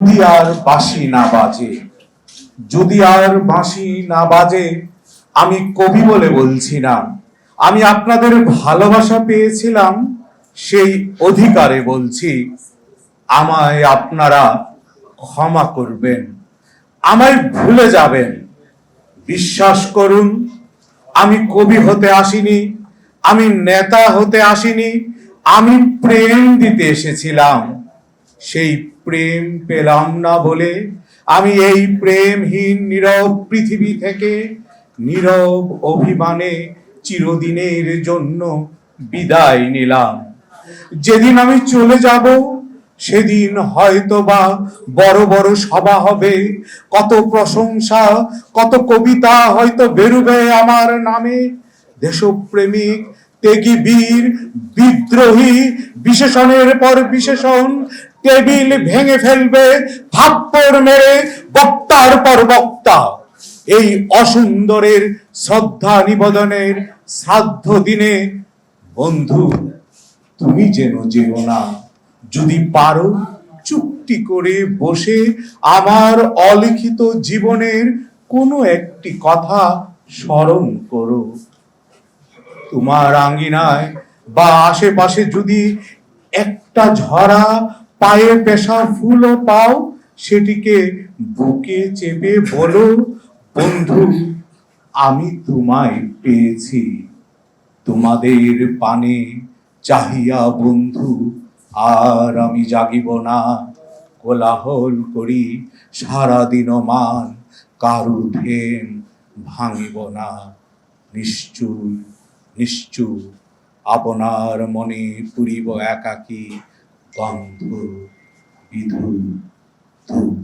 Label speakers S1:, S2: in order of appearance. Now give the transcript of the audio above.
S1: যদি আর বাঁশি না বাজে, যদি আর বাঁশি না বাজে, আমি কবি বলে বলছি না। আমি আপনাদের ভালোবাসা পেয়েছিলাম, সেই অধিকারে বলছি, আমায় আপনারা ক্ষমা করবেন, আমায় ভুলে যাবেন। বিশ্বাস করুন, আমি কবি হতে আসিনি, আমি নেতা হতে আসিনি, আমি প্রেম দিতে এসেছিলাম। সেই প্রেম পেলাম না বলে আমি এই প্রেমহীন নীরব পৃথিবী থেকে নীরব অভিমানে চিরদিনের জন্য বিদায় নিলাম। যেদিন আমি চলে যাব, সেদিন হয়তোবা বড় বড় সভা হবে। কত প্রশংসা, কত কবিতা হয়তো বেরুবে আমার নামে। দেশপ্রেমিক তেগি বীর বিদ্রোহী বিশেষণের পর বিশেষণ, টেবিল ভেঙে ফেলবে, থাপ্পড় মেরে বক্তার পর বক্তা। এই অসুন্দরের শ্রদ্ধা নিবেদনের শ্রাদ্ধ দিনে, বন্ধু, তুমি যেন যেও না। যদি পারো, চুক্তি করে বসে আমার অলিখিত জীবনের কোনো একটি কথা স্মরণ করো। তোমার আঙ্গিনায় বা আশেপাশে যদি একটা ঝরা পায়ে পেশা ফুলও পাও, সেটিকে বুকে চেপে বলো, বন্ধু, আমি তোমায় পেয়েছি। তোমাদের পানে চাহিয়া বন্ধু, আর আমি জাগিব না। কোলাহল করি, সারাদিন মান কারু ধ্যান ভাঙিব না। নিশ্চুর নিশ্চু। আপনার মনে পুরিব একাকী গন্ধ বিধু ধূপ।